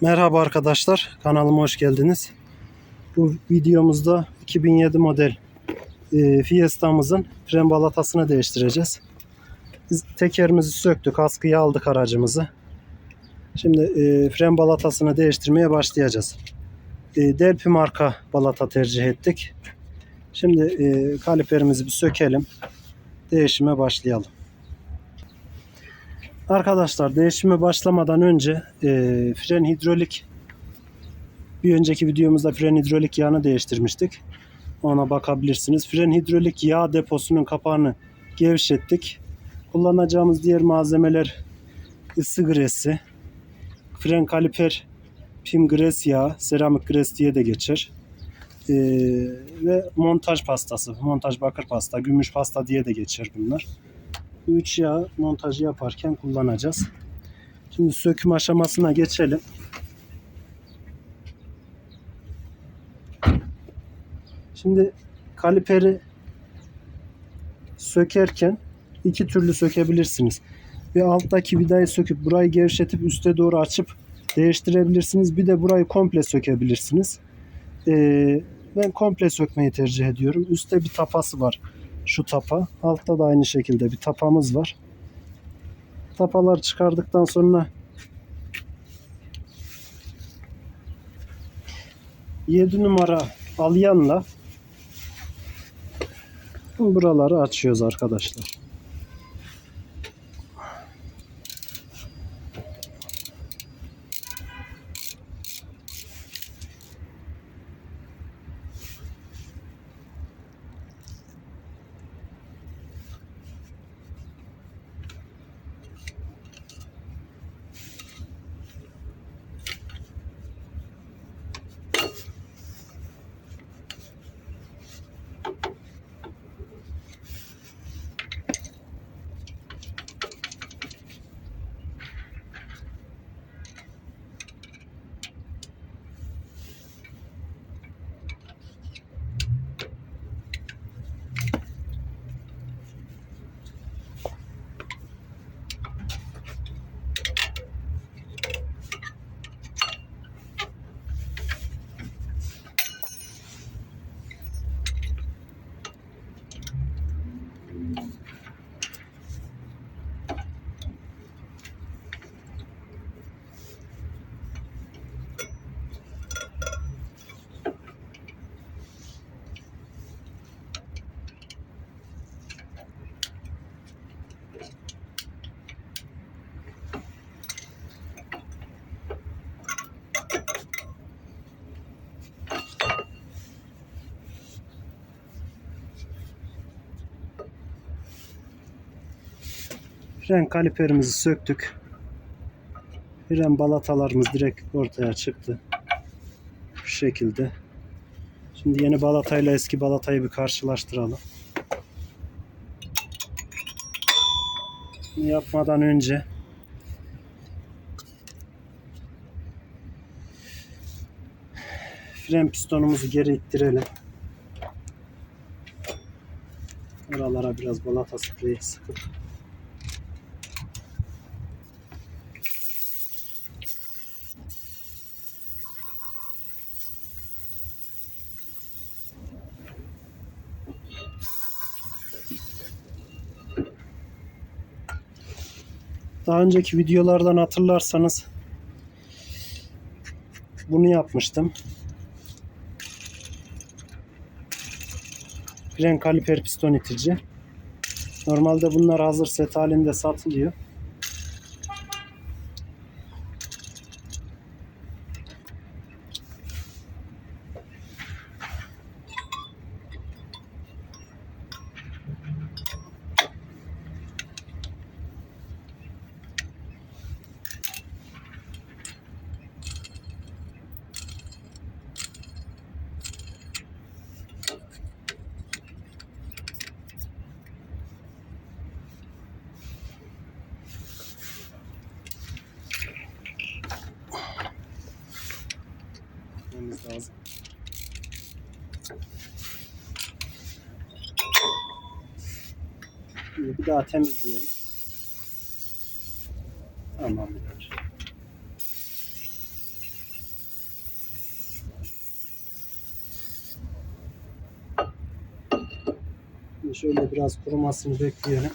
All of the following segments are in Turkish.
Merhaba arkadaşlar, kanalıma hoş geldiniz. Bu videomuzda 2007 model e, Fiesta'mızın fren balatasını değiştireceğiz. Biz tekerimizi söktük, askıya aldık aracımızı. Şimdi e, fren balatasını değiştirmeye başlayacağız. E, Delphi marka balata tercih ettik. Şimdi e, kaliperimizi bir sökelim. Değişime başlayalım. Arkadaşlar değişime başlamadan önce e, fren hidrolik bir önceki videomuzda fren hidrolik yağını değiştirmiştik. Ona bakabilirsiniz. Fren hidrolik yağ deposunun kapağını gevşettik. Kullanacağımız diğer malzemeler ısı gresi, fren kaliper pim gres yağı, seramik gres diye de geçer. E, ve montaj pastası, montaj bakır pasta, gümüş pasta diye de geçer bunlar. Bu üç yağı montajı yaparken kullanacağız. Şimdi söküm aşamasına geçelim. Şimdi kaliperi sökerken iki türlü sökebilirsiniz. Bir alttaki vidayı söküp burayı gevşetip üste doğru açıp değiştirebilirsiniz. Bir de burayı komple sökebilirsiniz. Ee, ben komple sökmeyi tercih ediyorum. Üste bir tapası var şu tapa. Altta da aynı şekilde bir tapamız var. Tapalar çıkardıktan sonra 7 numara alyanla buraları açıyoruz arkadaşlar. Fren kaliperimizi söktük. Fren balatalarımız direkt ortaya çıktı. Şu şekilde. Şimdi yeni balatayla eski balatayı bir karşılaştıralım. Yapmadan önce fren pistonumuzu geri ittirelim. Oralara biraz balata spreyi sıkıp Daha önceki videolardan hatırlarsanız bunu yapmıştım. Fren kaliper piston itici. Normalde bunlar hazır set halinde satılıyor. kesmek lazım. Şimdi bir daha temizleyelim. Tamamdır. Şimdi şöyle biraz kurumasını bekleyelim.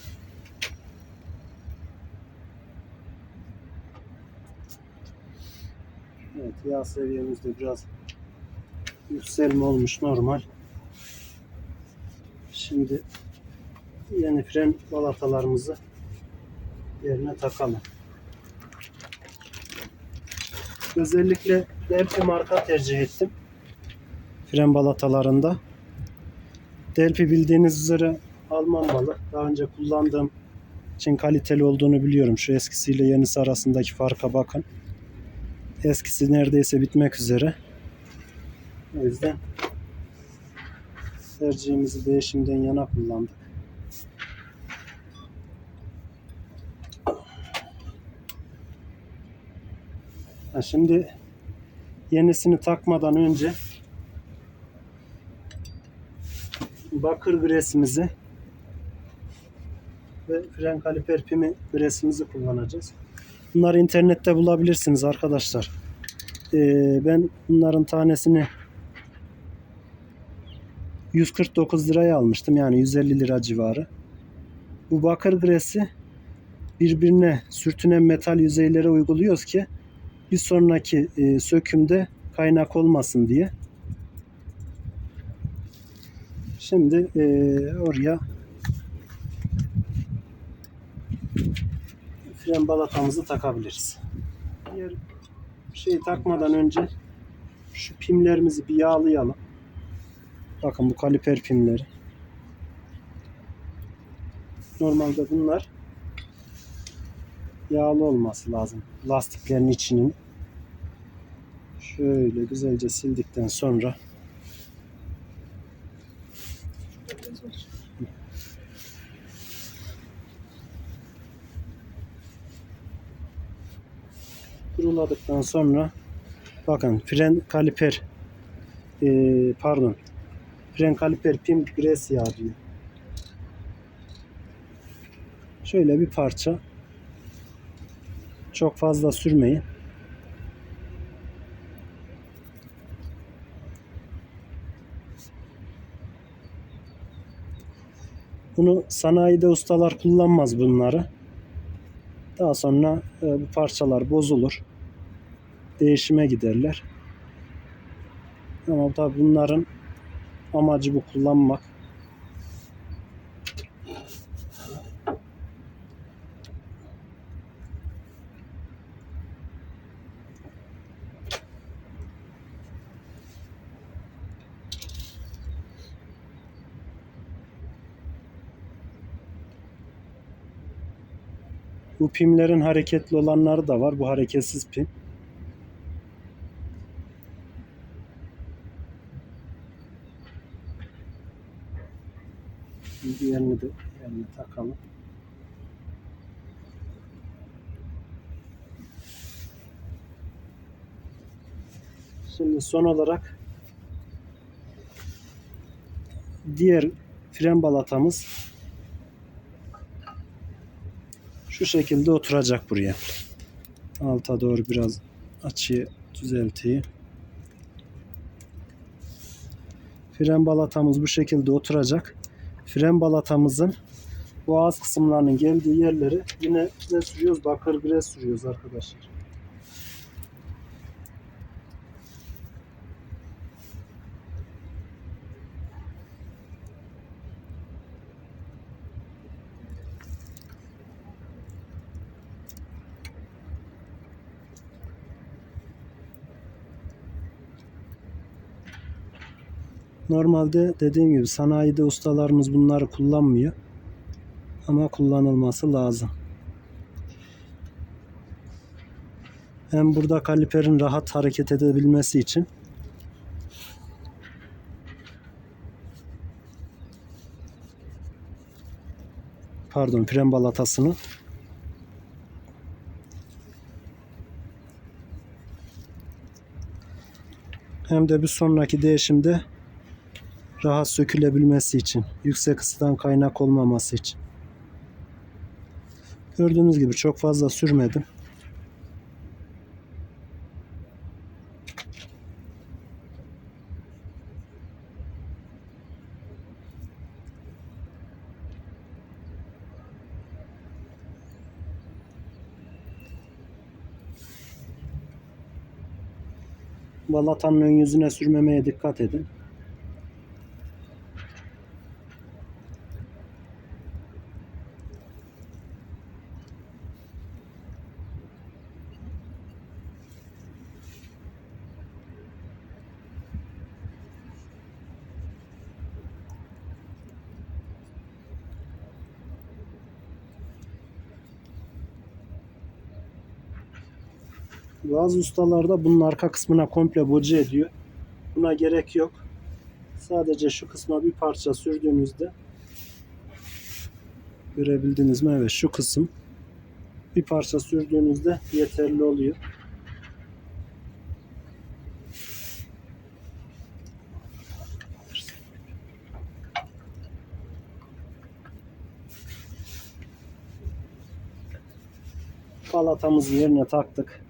Evet, yağ seviyemiz de biraz yükselme olmuş normal. Şimdi yeni fren balatalarımızı yerine takalım. Özellikle Delphi marka tercih ettim. Fren balatalarında. Delphi bildiğiniz üzere Alman malı. Daha önce kullandığım için kaliteli olduğunu biliyorum. Şu eskisiyle yenisi arasındaki farka bakın. Eskisi neredeyse bitmek üzere. O yüzden tercihimizi değişimden yana kullandık. Ha şimdi yenisini takmadan önce bakır gresimizi ve fren kaliper pimi gresimizi kullanacağız. Bunları internette bulabilirsiniz arkadaşlar. Ee, ben bunların tanesini 149 liraya almıştım. Yani 150 lira civarı. Bu bakır gresi birbirine sürtünen metal yüzeylere uyguluyoruz ki bir sonraki e, sökümde kaynak olmasın diye. Şimdi e, oraya fren balatamızı takabiliriz. Diğer şeyi takmadan önce şu pimlerimizi bir yağlayalım. Bakın bu kaliper pimleri. Normalde bunlar yağlı olması lazım. Lastiklerin içinin. Şöyle güzelce sildikten sonra kuruladıktan sonra bakın fren kaliper eee, pardon fren kaliper pim gres yağı diyor. Şöyle bir parça çok fazla sürmeyin. Bunu sanayide ustalar kullanmaz bunları. Daha sonra e, bu parçalar bozulur. Değişime giderler. Ama tabi bunların amacı bu kullanmak. Bu pimlerin hareketli olanları da var. Bu hareketsiz pim. Şimdi Diğerini de yerine takalım. Şimdi son olarak diğer fren balatamız şu şekilde oturacak buraya. Alta doğru biraz açıyı düzelteyim. Fren balatamız bu şekilde oturacak. Fren balatamızın bu ağız kısımlarının geldiği yerleri yine ne sürüyoruz? Bakır gres sürüyoruz arkadaşlar. Normalde dediğim gibi sanayide ustalarımız bunları kullanmıyor. Ama kullanılması lazım. Hem burada kaliperin rahat hareket edebilmesi için pardon fren balatasını hem de bir sonraki değişimde rahat sökülebilmesi için, yüksek ısıdan kaynak olmaması için. Gördüğünüz gibi çok fazla sürmedim. Balatanın ön yüzüne sürmemeye dikkat edin. Bazı ustalarda bunun arka kısmına komple boca ediyor. Buna gerek yok. Sadece şu kısma bir parça sürdüğünüzde görebildiniz mi? Evet şu kısım bir parça sürdüğünüzde yeterli oluyor. Palatamızı yerine taktık.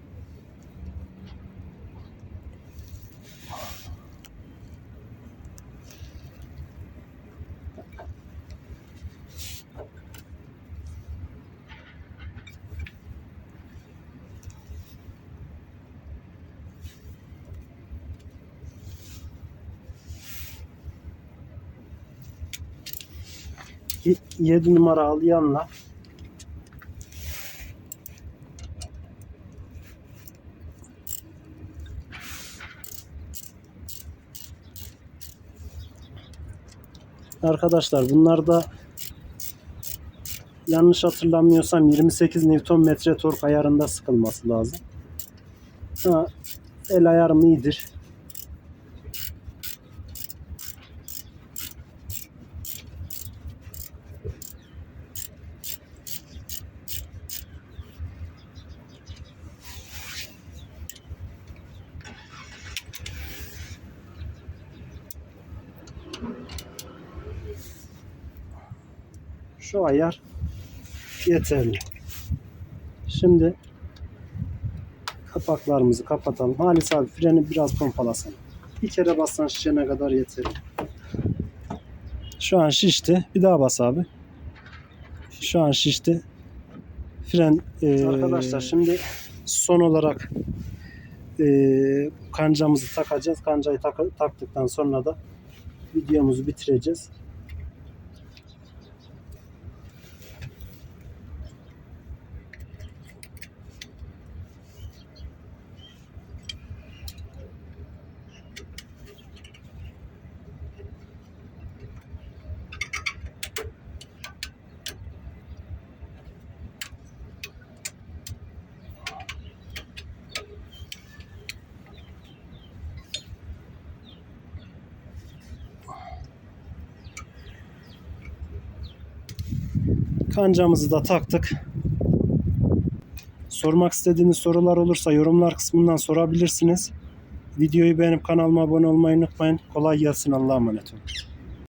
7 numara alayanla Arkadaşlar bunlarda yanlış hatırlamıyorsam 28 Nm tork ayarında sıkılması lazım. Ha, el ayarım iyidir. Şu ayar yeterli. Şimdi kapaklarımızı kapatalım. Halis abi freni biraz pompalasana. Bir kere bassan şişene kadar yeterli. Şu an şişti. Bir daha bas abi. Şu an şişti. Fren eee, arkadaşlar şimdi son olarak eee, kancamızı takacağız. Kancayı tak- taktıktan sonra da videomuzu bitireceğiz. Kancamızı da taktık. Sormak istediğiniz sorular olursa yorumlar kısmından sorabilirsiniz. Videoyu beğenip kanalıma abone olmayı unutmayın. Kolay gelsin. Allah'a emanet olun.